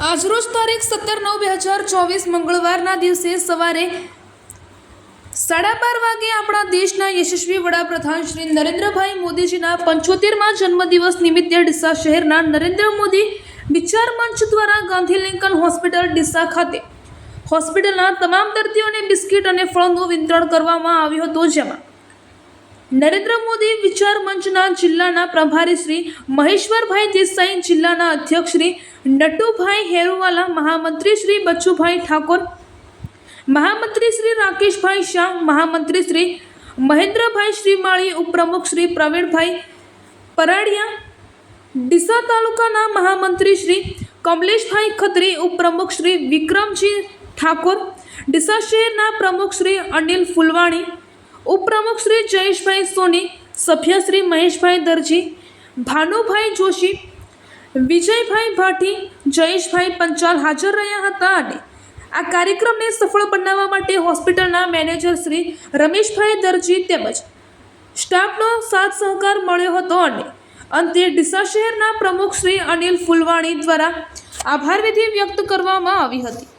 આજરોજ તારીખ સત્તર નવ બે હજાર ચોવીસ મંગળવારના દિવસે સવારે સાડા બાર વાગે આપણા દેશના યશસ્વી વડાપ્રધાન શ્રી નરેન્દ્રભાઈ મોદીજીના પંચોતેરમાં જન્મદિવસ નિમિત્તે ડીસા શહેરના નરેન્દ્ર મોદી વિચાર મંચ દ્વારા ગાંધી લિંકન હોસ્પિટલ ડીસા ખાતે. હોસ્પિટલના તમામ દર્દીઓને બિસ્કિટ અને ફળનું વિતરણ કરવામાં આવ્યું હતું જેમાં નરેન્દ્ર મોદી વિચાર મંચના જિલ્લાના પ્રભારી શ્રી મહેશ્વરભાઈ દેસાઈ જિલ્લાના અધ્યક્ષ શ્રી નટુભાઈ હેરુવાલા, મહામંત્રી શ્રી બચ્ચુભાઈ ઠાકોર, મહામંત્રી શ્રી રાકેશભાઈ શાહ, મહામંત્રી શ્રી મહેન્દ્રભાઈ શ્રીમાળી, ઉપપ્રમુખ શ્રી પ્રવીણભાઈ પરાડિયા, ડીસા તાલુકાના મહામંત્રી શ્રી કમલેશભાઈ ખત્રી, ઉપપ્રમુખ શ્રી વિક્રમજી ઠાકોર, ડીસા શહેરના પ્રમુખ શ્રી અનિલ ફુલવાણી ઉપપ્રમુખ શ્રી જયેશભાઈ સોની, સભ્ય શ્રી મહેશભાઈ દરજી, ભાનુભાઈ જોશી, વિજયભાઈ ભાટી, જયેશભાઈ પંચાલ હાજર રહ્યા હતા અને આ કાર્યક્રમને સફળ બનાવવા માટે હોસ્પિટલના મેનેજર શ્રી રમેશભાઈ દરજી તેમજ સ્ટાફનો સાથ સહકાર મળ્યો હતો અને અંતે ડીસા શહેરના પ્રમુખ શ્રી અનિલ ફુલવાણી દ્વારા આભાર વિધિ વ્યક્ત કરવામાં આવી હતી.